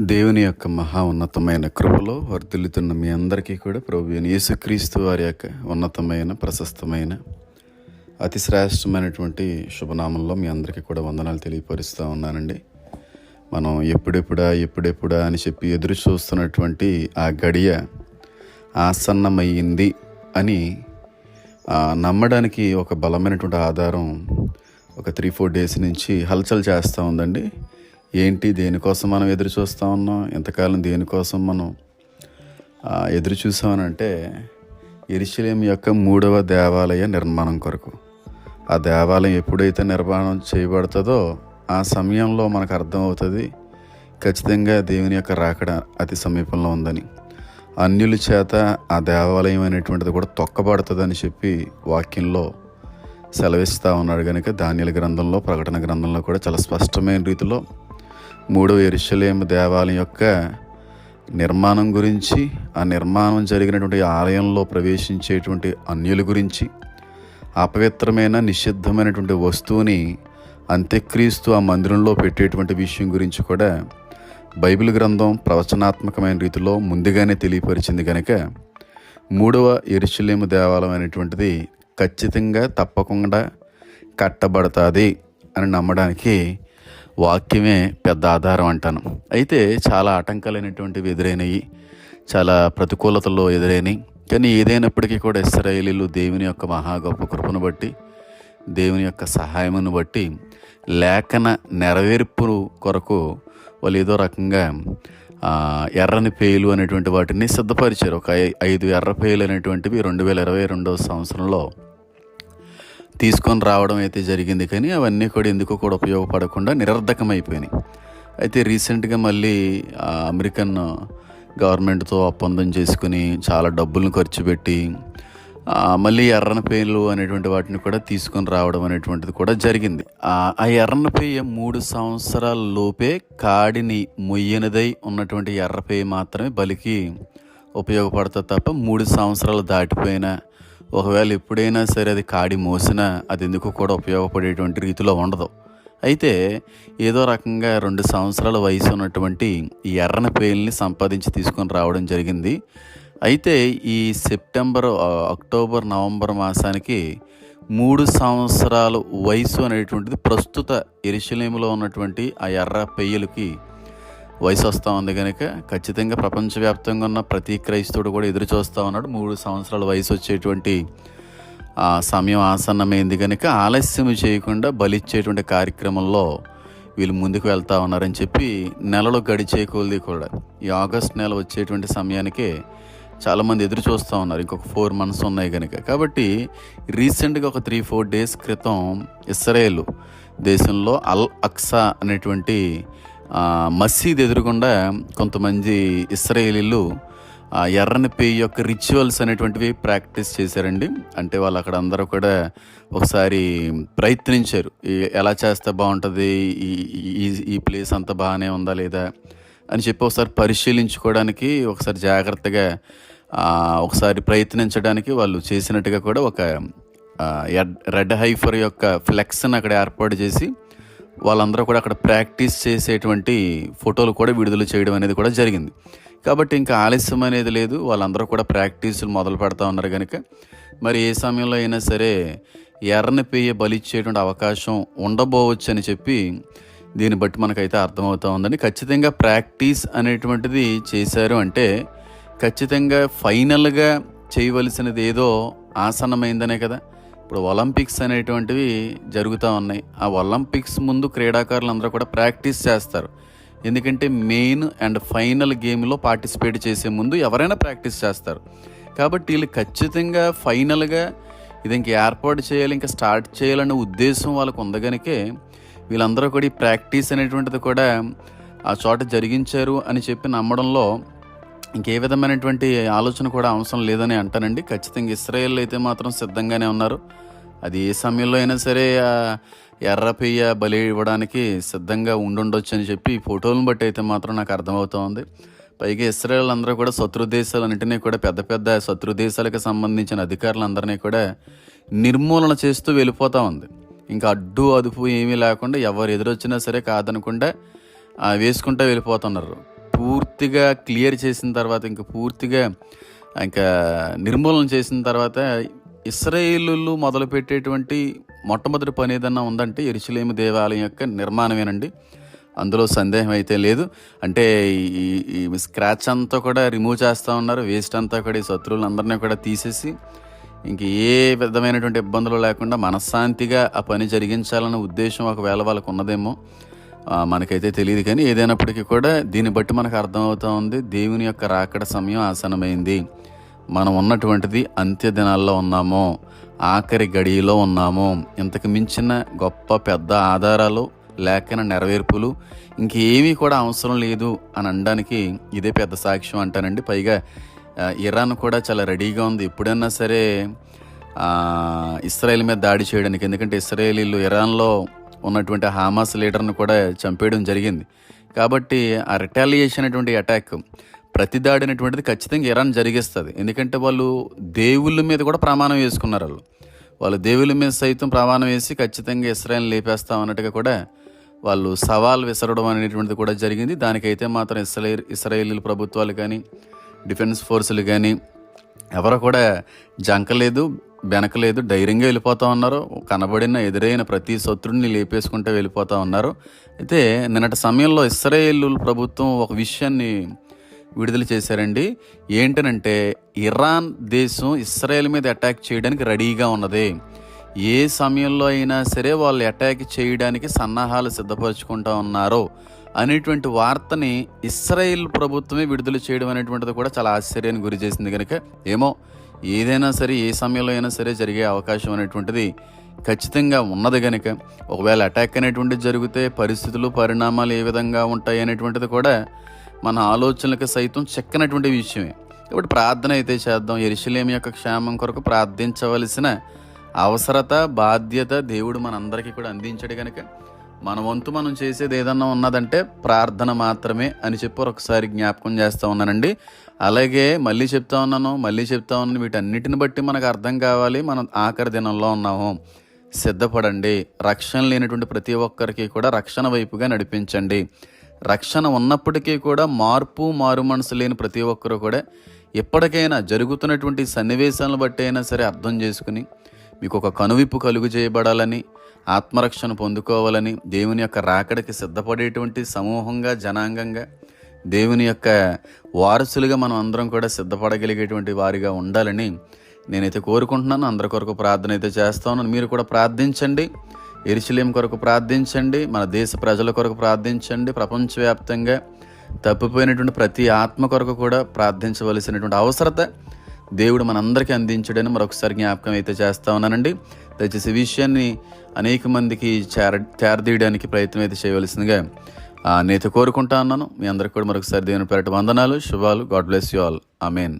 దేవుని యొక్క మహా ఉన్నతమైన కృపలో వర్ధిల్లుతున్న మీ అందరికీ కూడా ప్రభు యేసుక్రీస్తు వారి యొక్క ఉన్నతమైన ప్రశస్తమైన అతి శ్రేష్టమైనటువంటి శుభనామంలో మీ అందరికీ కూడా వందనాలు తెలియపరుస్తూ ఉన్నానండి. మనం ఎప్పుడెప్పుడా ఎప్పుడెప్పుడా అని చెప్పి ఎదురు చూస్తున్నటువంటి ఆ గడియ ఆసన్నమయ్యింది అని నమ్మడానికి ఒక బలమైనటువంటి ఆధారం ఒక త్రీ ఫోర్ డేస్ నుంచి హల్చల్ చేస్తూ ఉందండి. ఏంటి దేనికోసం మనం ఎదురు చూస్తూ ఉన్నాం? ఇంతకాలం దేనికోసం మనం ఎదురు చూసామనంటే ఎరిశలేం యొక్క మూడవ దేవాలయ నిర్మాణం కొరకు. ఆ దేవాలయం ఎప్పుడైతే నిర్మాణం చేయబడుతుందో ఆ సమయంలో మనకు అర్థమవుతుంది ఖచ్చితంగా దేవుని యొక్క రాకడ అతి సమీపంలో ఉందని. అన్యుల చేత ఆ దేవాలయం అనేటువంటిది కూడా తొక్కబడుతుందని చెప్పి వాక్యంలో సెలవిస్తూ ఉన్నాడు కనుక ధాన్యాల గ్రంథంలో ప్రకటన గ్రంథంలో కూడా చాలా స్పష్టమైన రీతిలో మూడవ ఎరుషలేం దేవాలయం యొక్క నిర్మాణం గురించి ఆ నిర్మాణం జరిగినటువంటి ఆలయంలో ప్రవేశించేటువంటి అన్యుల గురించి అపవిత్రమైన నిషిద్ధమైనటువంటి వస్తువుని అంత్యక్రీస్తు ఆ మందిరంలో పెట్టేటువంటి విషయం గురించి కూడా బైబిల్ గ్రంథం ప్రవచనాత్మకమైన రీతిలో ముందుగానే తెలియపరిచింది కనుక మూడవ ఎరుషలేము దేవాలయం అనేటువంటిది ఖచ్చితంగా తప్పకుండా కట్టబడుతుంది అని నమ్మడానికి వాక్యమే పెద్ద ఆధారం అంటాను. అయితే చాలా ఆటంకాలైనటువంటివి ఎదురైనవి చాలా ప్రతికూలతల్లో ఎదురైనాయి. కానీ ఏదైనప్పటికీ కూడా ఇస్రాయేలీలు దేవుని యొక్క మహా గొప్ప కృపను బట్టి దేవుని యొక్క సహాయమును బట్టి లేఖన నెరవేర్పు కొరకు వాళ్ళు ఏదో రకంగా ఎర్రని పేలు అనేటువంటి వాటిని సిద్ధపరిచారు. ఒక ఐ- ఐదు ఎర్ర పేలు అనేటువంటివి రెండు వేల ఇరవై రెండవ సంవత్సరంలో తీసుకొని రావడం అయితే జరిగింది కానీ అవన్నీ కూడా ఎందుకు కూడా ఉపయోగపడకుండా నిరర్ధకమైపోయినాయి. అయితే రీసెంట్గా మళ్ళీ అమెరికన్ గవర్నమెంట్తో ఒప్పందం చేసుకుని చాలా డబ్బులను ఖర్చు పెట్టి మళ్ళీ ఎర్రన పేలు అనేటువంటి వాటిని కూడా తీసుకొని రావడం అనేటువంటిది కూడా జరిగింది. ఆ ఆ ఎర్రన పేయ మూడు సంవత్సరాల లోపే కాడిని మొయ్యనిదై ఉన్నటువంటి ఎర్రపేయ మాత్రమే బలికి ఉపయోగపడతా తప్ప మూడు సంవత్సరాలు దాటిపోయినా ఒకవేళ ఎప్పుడైనా సరే అది కాడి మోసినా అది ఎందుకు కూడా ఉపయోగపడేటువంటి రీతిలో ఉండదు. అయితే ఏదో రకంగా రెండు సంవత్సరాల వయసు ఉన్నటువంటి ఈ ఎర్రన పేల్ని సంపాదించి తీసుకొని రావడం జరిగింది. అయితే ఈ సెప్టెంబర్ అక్టోబర్ నవంబర్ మాసానికి మూడు సంవత్సరాల వయసు అనేటువంటిది ప్రస్తుత ఎరిశలేములో ఉన్నటువంటి ఆ ఎర్ర పెయ్యలకి వయసు వస్తూ ఉంది కనుక ఖచ్చితంగా ప్రపంచవ్యాప్తంగా ఉన్న ప్రతి క్రైస్తవుడు కూడా ఎదురు చూస్తూ ఉన్నాడు. మూడు సంవత్సరాల వయసు వచ్చేటువంటి ఆ సమయం ఆసన్నమైంది కనుక ఆలస్యం చేయకుండా బలిచ్చేటువంటి కార్యక్రమంలో వీళ్ళు ముందుకు వెళ్తా ఉన్నారని చెప్పి నెలలు గడిచే కొలది కూడా. ఈ ఆగస్ట్ నెల వచ్చేటువంటి సమయానికే చాలామంది ఎదురు చూస్తూ ఉన్నారు. ఇంకొక ఫోర్ మంత్స్ ఉన్నాయి కనుక కాబట్టి రీసెంట్గా ఒక త్రీ ఫోర్ డేస్ క్రితం ఇస్రాయేల్ దేశంలో అల్ అక్సా అనేటువంటి మసీద్ ఎదురుగుండా కొంతమంది ఇస్రాయేలీలు ఎర్రని పేయి యొక్క రిచువల్స్ అనేటువంటివి ప్రాక్టీస్ చేశారండి. అంటే వాళ్ళు అక్కడ అందరూ కూడా ఒకసారి ప్రయత్నించారు. ఎలా చేస్తే బాగుంటుంది? ఈ ఈ- ఈ ప్లేస్ అంత బాగానే ఉందా లేదా? అని చెప్పి ఒకసారి పరిశీలించుకోవడానికి ఒకసారి జాగ్రత్తగా ఒకసారి ప్రయత్నించడానికి వాళ్ళు చేసినట్టుగా కూడా ఒక ఎడ్- రెడ్ హైఫర్ యొక్క ఫ్లెక్స్ని అక్కడ ఏర్పాటు చేసి వాళ్ళందరూ కూడా అక్కడ ప్రాక్టీస్ చేసేటువంటి ఫోటోలు కూడా విడుదల చేయడం అనేది కూడా జరిగింది. కాబట్టి ఇంకా ఆలస్యం అనేది లేదు. వాళ్ళందరూ కూడా ప్రాక్టీసులు మొదలు పెడతా ఉన్నారు కనుక మరి ఏ సమయంలో అయినా సరే ఎర్రని పేయ బలిచ్చేటువంటి అవకాశం ఉండబోవచ్చు అని చెప్పి దీన్ని బట్టి మనకైతే అర్థమవుతా ఉందని ఖచ్చితంగా ప్రాక్టీస్ అనేటువంటిది చేశారు అంటే ఖచ్చితంగా ఫైనల్గా చేయవలసినది ఏదో ఆసన్నమైందనే కదా. ఇప్పుడు ఒలింపిక్స్ అనేటువంటివి జరుగుతూ ఉన్నాయి. ఆ ఒలింపిక్స్ ముందు క్రీడాకారులు అందరూ కూడా ప్రాక్టీస్ చేస్తారు. ఎందుకంటే మెయిన్ అండ్ ఫైనల్ గేమ్లో పార్టిసిపేట్ చేసే ముందు ఎవరైనా ప్రాక్టీస్ చేస్తారు. కాబట్టి వీళ్ళు ఖచ్చితంగా ఫైనల్గా ఇది ఇంక ఏర్పాటు చేయాలి ఇంకా స్టార్ట్ చేయాలనే ఉద్దేశం వాళ్ళకు ఉంది కనుకే వీళ్ళందరూ కూడా ఈ ప్రాక్టీస్ అనేటువంటిది కూడా ఆ చోట జరిగించారు అని చెప్పి నమ్మడంలో ఇంకే విధమైనటువంటి ఆలోచన కూడా అవసరం లేదని అంటానండి. ఖచ్చితంగా ఇస్రాయేల్ అయితే మాత్రం సిద్ధంగానే ఉన్నారు. అది ఏ సమయంలో అయినా సరే ఎర్రపెయ్య బలి ఇవ్వడానికి సిద్ధంగా ఉండుండొచ్చు అని చెప్పి ఈ ఫోటోలను బట్టి అయితే మాత్రం నాకు అర్థమవుతోంది పైగా ఇస్రాయల్ అందరూ కూడా శత్రు దేశాలన్నింటినీ కూడా పెద్ద పెద్ద శత్రు దేశాలకు సంబంధించిన అధికారులందరినీ కూడా నిర్మూలన చేస్తూ వెళ్ళిపోతూ ఉంది. ఇంకా అడ్డు అదుపు ఏమీ లేకుండా ఎవరు ఎదురొచ్చినా సరే కాదనకుండా వేసుకుంటూ వెళ్ళిపోతున్నారు. పూర్తిగా క్లియర్ చేసిన తర్వాత ఇంకా పూర్తిగా ఇంకా నిర్మూలన చేసిన తర్వాత ఇస్రాయేలు మొదలుపెట్టేటువంటి మొట్టమొదటి పని ఏదన్నా ఉందంటే ఎరుసలేము దేవాలయం యొక్క నిర్మాణమేనండి. అందులో సందేహం అయితే లేదు. అంటే ఈ స్క్రాచ్ అంతా కూడా రిమూవ్ చేస్తూ ఉన్నారు. వేస్ట్ అంతా కూడా ఈ శత్రువులందరినీ కూడా తీసేసి ఇంక ఏ విధమైనటువంటి ఇబ్బందులు లేకుండా మనశ్శాంతిగా ఆ పని జరిగించాలన్న ఉద్దేశం ఒకవేళ వాళ్ళకు ఉన్నదేమో మనకైతే తెలియదు కానీ ఏదైనప్పటికీ కూడా దీన్ని బట్టి మనకు అర్థమవుతూ ఉంది. దేవుని యొక్క రాకడ సమయం ఆసనమైంది మనం ఉన్నటువంటిది అంత్య దినాల్లో ఉన్నాము. ఆఖరి గడియలో ఉన్నాము. ఇంతకు మించిన గొప్ప పెద్ద ఆధారాలు లేఖన నెరవేర్పులు ఇంకేమీ కూడా అవసరం లేదు అని అనడానికి ఇదే పెద్ద సాక్ష్యం అంటానండి. పైగా ఇరాన్ కూడా చాలా రెడీగా ఉంది. ఎప్పుడైనా సరే ఇస్రాయేల్ మీద దాడి చేయడానికి. ఎందుకంటే ఇస్రాయేలీలు ఇరాన్లో ఉన్నటువంటి హామాస్ లీడర్ను కూడా చంపేయడం జరిగింది. కాబట్టి ఆ రిటాలియేషన్ అనేటువంటి అటాక్ ప్రతిదాడి అనేటువంటిది ఖచ్చితంగా ఇరాన్ జరిగిస్తుంది. ఎందుకంటే వాళ్ళు దేవుళ్ళ మీద కూడా ప్రమాణం వేసుకున్నారు వాళ్ళు. వాళ్ళు దేవుళ్ళ మీద సైతం ప్రమాణం వేసి ఖచ్చితంగా ఇస్రాయల్ లేపేస్తాం అన్నట్టుగా కూడా వాళ్ళు సవాల్ విసరడం అనేటువంటిది కూడా జరిగింది. దానికైతే మాత్రం ఇస్రాయేల్ ఇస్రాయేల్ ప్రభుత్వాలు కానీ డిఫెన్స్ ఫోర్సులు కానీ ఎవరు కూడా జంకలేదు. వెనకలేదు ధైర్యంగా వెళ్ళిపోతా ఉన్నారు. కనబడిన ఎదురైన ప్రతి శత్రుడిని లేపేసుకుంటూ వెళ్ళిపోతా ఉన్నారు. అయితే నిన్నటి సమయంలో ఇస్రాయేల్ ప్రభుత్వం ఒక విషయాన్ని విడుదల చేశారండి. ఏంటనంటే ఇరాన్ దేశం ఇస్రాయేల్ మీద అటాక్ చేయడానికి రెడీగా ఉన్నది. ఏ సమయంలో అయినా సరే వాళ్ళు అటాక్ చేయడానికి సన్నాహాలు సిద్ధపరచుకుంటా ఉన్నారో అనేటువంటి వార్తని ఇస్రాయేల్ ప్రభుత్వమే విడుదల చేయడం అనేటువంటిది కూడా చాలా ఆశ్చర్యానికి గురి చేసింది కనుక ఏమో ఏదైనా సరే ఏ సమయంలో అయినా సరే జరిగే అవకాశం అనేటువంటిది ఖచ్చితంగా ఉన్నది కనుక ఒకవేళ అటాక్ అనేటువంటిది జరిగితే పరిస్థితులు పరిణామాలు ఏ విధంగా ఉంటాయి అనేటువంటిది కూడా మన ఆలోచనలకు సైతం చెక్కనటువంటి విషయమే. కాబట్టి ప్రార్థన అయితే చేద్దాం. ఎరిశలేం యొక్క క్షేమం కొరకు ప్రార్థించవలసిన అవసరత బాధ్యత దేవుడు మనందరికీ కూడా అందించాడు కనుక మన వంతు మనం చేసేది ఏదన్నా ఉన్నదంటే ప్రార్థన మాత్రమే అని చెప్పి ఒకసారి జ్ఞాపకం చేస్తూ ఉన్నానండి. అలాగే మళ్ళీ చెప్తా ఉన్నాను మళ్ళీ చెప్తా ఉన్నాను. వీటన్నిటిని బట్టి మనకు అర్థం కావాలి. మనం ఆఖరి దినంలో ఉన్నాము. సిద్ధపడండి. రక్షణ లేనటువంటి ప్రతి ఒక్కరికి కూడా రక్షణ వైపుగా నడిపించండి. రక్షణ ఉన్నప్పటికీ కూడా మార్పు మారు మనసు లేని ప్రతి ఒక్కరు కూడా ఎప్పటికైనా జరుగుతున్నటువంటి సన్నివేశాలను బట్టి అయినా సరే అర్థం చేసుకుని మీకు ఒక కనువిప్పు కలుగు చేయబడాలని ఆత్మరక్షణ పొందుకోవాలని దేవుని యొక్క రాకడికి సిద్ధపడేటువంటి సమూహంగా జనాంగంగా దేవుని యొక్క వారసులుగా మనం అందరం కూడా సిద్ధపడగలిగేటువంటి వారిగా ఉండాలని నేనైతే కోరుకుంటున్నాను. అందరి కొరకు ప్రార్థన అయితే చేస్తాను మీరు కూడా ప్రార్థించండి. ఎరుసలేం కొరకు ప్రార్థించండి. మన దేశ ప్రజల కొరకు ప్రార్థించండి. ప్రపంచవ్యాప్తంగా తప్పిపోయినటువంటి ప్రతి ఆత్మ కొరకు కూడా ప్రార్థించవలసినటువంటి అవసరత దేవుడు మనందరికీ అందించడని మరొకసారి జ్ఞాపకం అయితే చేస్తా ఉన్నానండి. దయచేసి విషయాన్ని అనేక మందికి చేర చేరదీయడానికి ప్రయత్నం అయితే చేయవలసిందిగా నేత కోరుకుంటా ఉన్నాను. మీ అందరికి కూడా మరొకసారి దేవుని పేరట వందనాలు శుభాలు. God bless you all. Amen